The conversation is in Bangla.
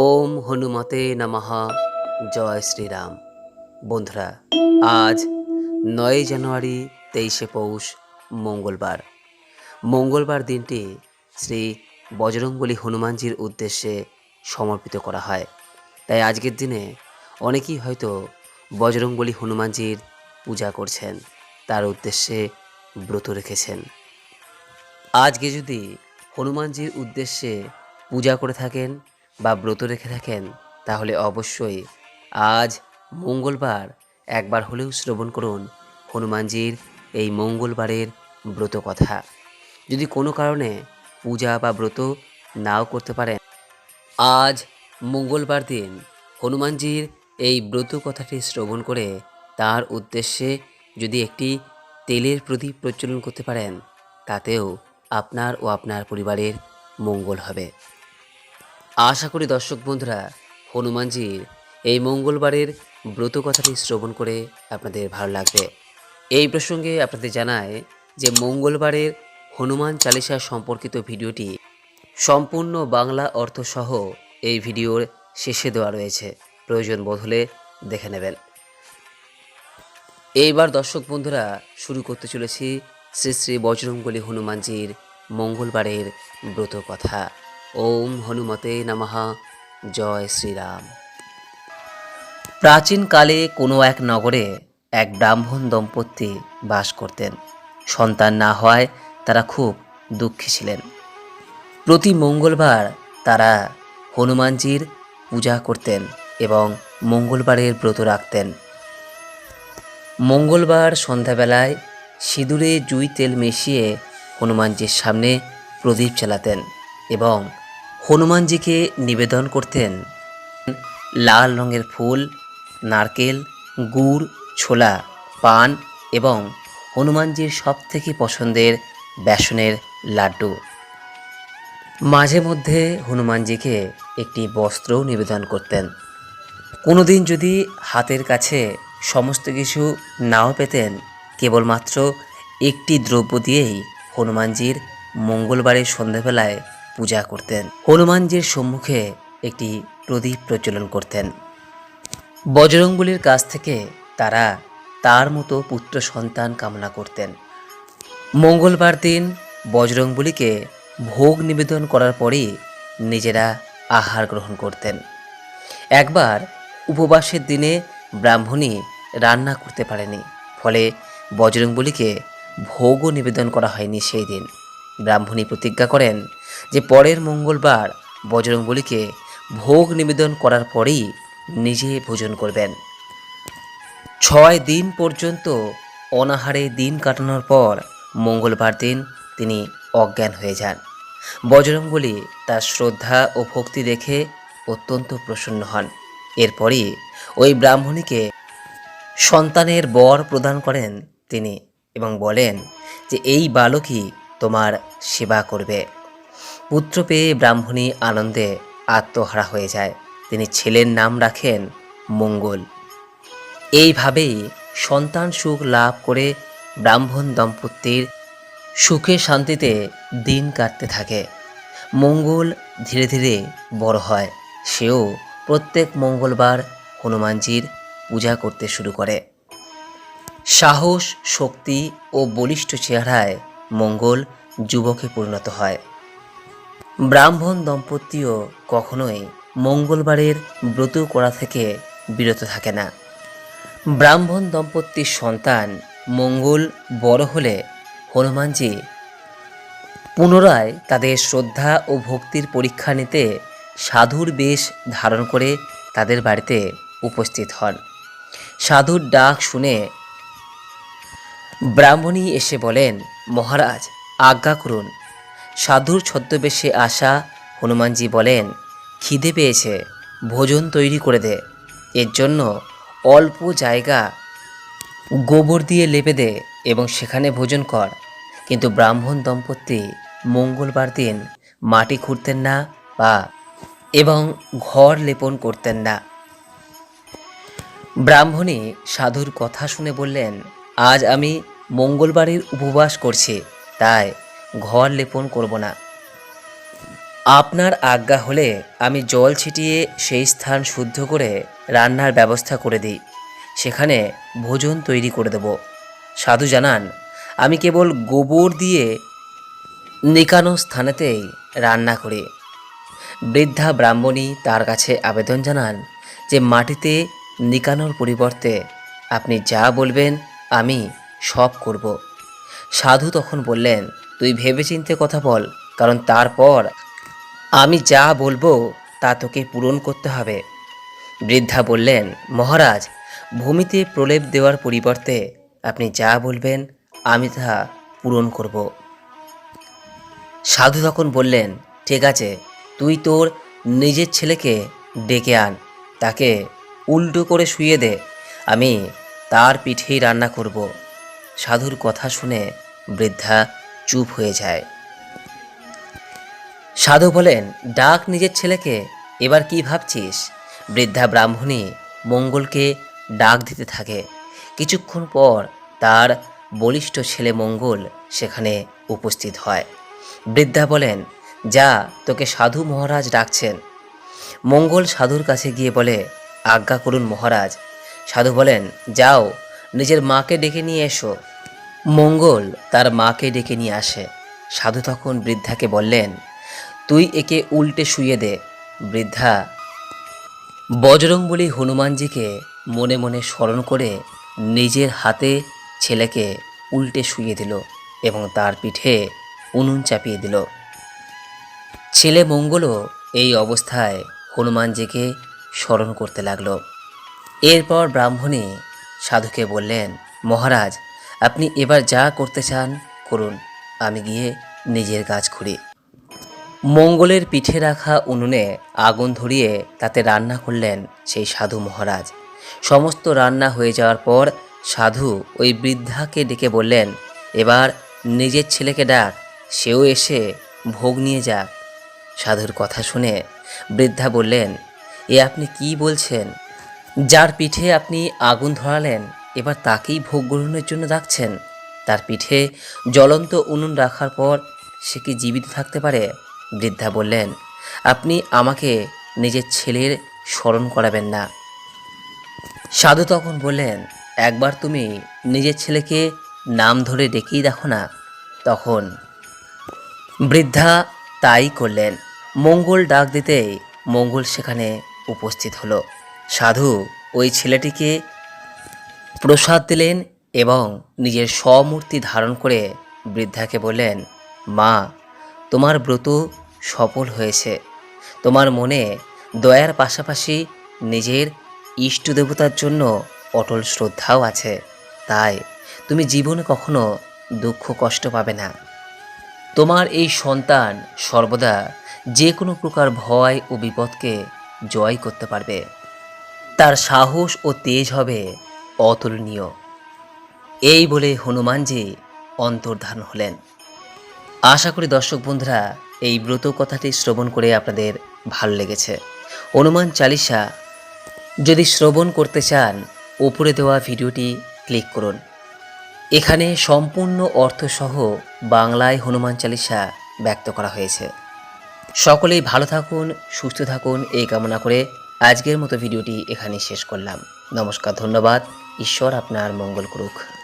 ওম হনুমতে নমঃ। জয় শ্রীরাম। বন্ধুরা, আজ নয় জানুয়ারি তেইশে পৌষ, মঙ্গলবার। মঙ্গলবার দিনটি শ্রী বজরংবলী হনুমানজির উদ্দেশ্যে সমর্পিত করা হয়। তাই আজকের দিনে অনেকেই হয়তো বজরংবলী হনুমানজির পূজা করছেন, তার উদ্দেশ্যে ব্রত রেখেছেন। আজকে যদি হনুমানজির উদ্দেশ্যে পূজা করে থাকেন বা ব্রত রেখে থাকেন, তাহলে অবশ্যই আজ মঙ্গলবার একবার হলেও শ্রবণ করুন হনুমানজির এই মঙ্গলবারের ব্রত কথা। যদি কোনো কারণে পূজা বা ব্রত নাও করতে পারেন, আজ মঙ্গলবার দিন হনুমানজির এই ব্রত কথাটি শ্রবণ করে তার উদ্দেশ্যে যদি একটি তেলের প্রদীপ প্রজ্বলন করতে পারেন, তাতেও আপনার ও আপনার পরিবারের মঙ্গল হবে। আশা করি দর্শক বন্ধুরা হনুমানজির এই মঙ্গলবারের ব্রত কথাটি শ্রবণ করে আপনাদের ভালো লাগবে। এই প্রসঙ্গে আপনাদের জানায় যে মঙ্গলবারের হনুমান চালিসা সম্পর্কিত ভিডিওটি সম্পূর্ণ বাংলা অর্থসহ এই ভিডিওর শেষে দেওয়া রয়েছে। প্রয়োজন বোধ হলে দেখে নেবেন। এইবার দর্শক বন্ধুরা, শুরু করতে চলেছি শ্রী শ্রী বজরঙ্গলী হনুমানজির মঙ্গলবারের ব্রত কথা। ওম হনুমতে নমঃ। জয় শ্রীরাম। প্রাচীনকালে কোনো এক নগরে এক ব্রাহ্মণ দম্পতি বাস করতেন। সন্তান না হওয়ায় তারা খুব দুঃখী ছিলেন। প্রতি মঙ্গলবার তারা হনুমানজির পূজা করতেন এবং মঙ্গলবারের ব্রত রাখতেন। মঙ্গলবার সন্ধ্যাবেলায় সিঁদুরে জুই তেল মিশিয়ে হনুমানজির সামনে প্রদীপ চালাতেন এবং হনুমানজিকে নিবেদন করতেন, লাল রঙের ফুল, নারকেল, গুড়, ছোলা, পান এবং হনুমানজির সবথেকে পছন্দের বেসনের লাড্ডু। মাঝে মধ্যে হনুমানজিকে একটি বস্ত্রও নিবেদন করতেন। কোনোদিন যদি হাতের কাছে সমস্ত কিছু নাও পেতেন, কেবলমাত্র একটি দ্রব্য দিয়েই হনুমানজির মঙ্গলবারের সন্ধ্যাবেলায় পূজা করতেন। হনুমানজির সম্মুখে একটি প্রদীপ প্রজ্বলন করতেন। বজরংবলির কাছ থেকে তারা তার মতো পুত্র সন্তান কামনা করতেন। মঙ্গলবার দিন বজরংবলীকে ভোগ নিবেদন করার পরই নিজেরা আহার গ্রহণ করতেন। একবার উপবাসের দিনে ব্রাহ্মণী রান্না করতে পারেনি, ফলে বজরংবলীকে ভোগও নিবেদন করা হয়নি সেই দিন। ব্রাহ্মণী প্রতিজ্ঞা করেন যে পরের মঙ্গলবার বজরংবলীকে ভোগ নিবেদন করার পরেই নিজে ভোজন করবেন। ছয় দিন পর্যন্ত অনাহারে দিন কাটানোর পর মঙ্গলবার দিন তিনি অজ্ঞান হয়ে যান। বজরংবলী তার শ্রদ্ধা ও ভক্তি দেখে অত্যন্ত প্রসন্ন হন। এরপরই ওই ব্রাহ্মণীকে সন্তানের বর প্রদান করেন তিনি এবং বলেন যে, এই বালকই তোমার সেবা করবে। পুত্র পেয়ে ব্রাহ্মণী আনন্দে আত্মহারা হয়ে যায়। তিনি ছেলের নাম রাখেন মঙ্গল। এইভাবেই সন্তান সুখ লাভ করে ব্রাহ্মণ দম্পতির সুখে শান্তিতে দিন কাটতে থাকে। মঙ্গল ধীরে ধীরে বড় হয়। সেও প্রত্যেক মঙ্গলবার হনুমানজির পূজা করতে শুরু করে। সাহস, শক্তি ও বলিষ্ঠ চেহারায় মঙ্গল যুবকে পরিণত হয়। ব্রাহ্মণ দম্পতিও কখনোই মঙ্গলবারের ব্রত করা থেকে বিরত থাকে না। ব্রাহ্মণ দম্পতির সন্তান মঙ্গল বড় হলে হনুমানজি পুনরায় তাদের শ্রদ্ধা ও ভক্তির পরীক্ষা নিতে সাধুর বেশ ধারণ করে তাদের বাড়িতে উপস্থিত হন। সাধুর ডাক শুনে ব্রাহ্মণী এসে বলেন, মহারাজ, আজ্ঞা করুন। সাধুর ছদ্মবেশে আসা হনুমানজি বলেন, খিদে পেয়েছে, ভোজন তৈরি করে দে। এর জন্য অল্প জায়গা গোবর দিয়ে লেপে দে এবং সেখানে ভোজন কর। কিন্তু ব্রাহ্মণ দম্পতি মঙ্গলবার দিন মাটি খুঁড়তেন না বা এবং ঘর লেপন করতেন না। ব্রাহ্মণী সাধুর কথা শুনে বললেন, আজ আমি মঙ্গলবারের উপবাস করছি, তাই ঘর লেপন করব না। আপনার আজ্ঞা হলে আমি জল ছিটিয়ে সেই স্থান শুদ্ধ করে রান্নার ব্যবস্থা করে দিই। সেখানে ভোজন তৈরি করে দেব। সাধু জানান, আমি কেবল গোবর দিয়ে নিকানো স্থানেতেই রান্না করি। বৃদ্ধা ব্রাহ্মণী তার কাছে আবেদন জানান যে মাটিতে নিকানোর পরিবর্তে আপনি যা বলবেন আমি সব করব। সাধু তখন বললেন, তুই ভেবেচিন্তে কথা বল, কারণ তারপর আমি যা বলব তা তোকে পূরণ করতে হবে। বৃদ্ধা বললেন, মহারাজ, ভূমিতে প্রলেপ দেওয়ার পরিবর্তে আপনি যা বলবেন আমি তা পূরণ করব। সাধু তখন বললেন, ঠিক আছে, তুই তোর নিজের ছেলেকে ডেকে আন, তাকে উল্টো করে শুয়ে দে, আমি তার পিঠেই রান্না করব। সাধুর কথা শুনে বৃদ্ধা চুপ হয়ে যায়। সাধু বলেন, ডাক নিজের ছেলেকে, এবার কি ভাবছিস? বৃদ্ধা ব্রাহ্মণী মঙ্গলকে ডাক দিতে থাকে। কিছুক্ষণ পর তার বলিষ্ঠ ছেলে মঙ্গল সেখানে উপস্থিত হয়। বৃদ্ধা বলেন, যা, তোকে সাধু মহারাজ ডাকছেন। মঙ্গল সাধুর কাছে গিয়ে বলে, আজ্ঞা করুন মহারাজ। সাধু বলেন, যাও। নিজের মাকে ডেকে নিয়ে এসো। মঙ্গল তার মাকে ডেকে নিয়ে আসে। সাধু তখন বৃদ্ধাকে বললেন, তুই একে উল্টে শুয়ে দে। বৃদ্ধা, বজরংবলী হনুমানজিকে মনে মনে স্মরণ করে নিজের হাতে ছেলেকে উল্টে শুয়ে দিল এবং তার পিঠে উনুন চাপিয়ে দিল। ছেলে মঙ্গলও এই অবস্থায় হনুমানজিকে স্মরণ করতে লাগল। এরপর ব্রাহ্মণী সাধুকে বললেন, মহারাজ, আপনি এবার যা করতে চান, করুন। আমি গিয়ে নিজের কাজ করি মঙ্গলের পিঠে রাখা উনুনে আগুন ধরিয়ে তাতে রান্না করলেন সেই সাধু মহারাজ। সমস্ত রান্না হয়ে যাওয়ার পর সাধু ওই বৃদ্ধাকে ডেকে বললেন, এবার নিজের ছেলেকে ডাক, সেও এসে ভোগ নিয়ে যাক। সাধুর কথা শুনে বৃদ্ধা বললেন, এ আপনি কি বলছেন? যার পিঠে আপনি আগুন ধরালেন, এবার তাকেই ভোগ গ্রহণের জন্য ডাকছেন। তার পিঠে জ্বলন্ত উনুন রাখার পর সে কি জীবিত থাকতে পারে? বৃদ্ধা বললেন, আপনি আমাকে নিজের ছেলের স্মরণ করাবেন না। সাধু তখন বললেন, একবার তুমি নিজের ছেলেকে নাম ধরে ডেকেই দেখো না। তখন বৃদ্ধা তাই করলেন। মঙ্গল ডাক দিতেই মঙ্গল সেখানে উপস্থিত হলো। সাধু ওই ছেলেটিকে প্রসাদ দিলেন এবং নিজের স্বমূর্তি ধারণ করে বৃদ্ধাকে বললেন, মা, তোমার ব্রত সফল হয়েছে। তোমার মনে দয়ার পাশাপাশি নিজের ইষ্ট দেবতার জন্য অটল শ্রদ্ধাও আছে। তাই তুমি জীবনে কখনো দুঃখ কষ্ট পাবে না। তোমার এই সন্তান সর্বদা যে কোনো প্রকার ভয় ও বিপদকে জয় করতে পারবে। তার সাহস ও তেজ হবে অতুলনীয়। এই বলে হনুমানজি অন্তর্ধান হলেন। আশা করি দর্শক বন্ধুরা, এই ব্রত কথাটি শ্রবণ করে আপনাদের ভালো লেগেছে। হনুমান চালিসা, যদি শ্রবণ করতে চান, উপরে দেওয়া ভিডিওটি ক্লিক করুন। এখানে সম্পূর্ণ অর্থসহ বাংলায় হনুমান চালিসা ব্যক্ত করা হয়েছে। সকলেই ভালো থাকুন, সুস্থ থাকুন, এই কামনা করে আজকের মতো ভিডিওটি এখানেই শেষ করলাম। নমস্কার ধন্যবাদ। ঈশ্বর আপনার মঙ্গল করুক।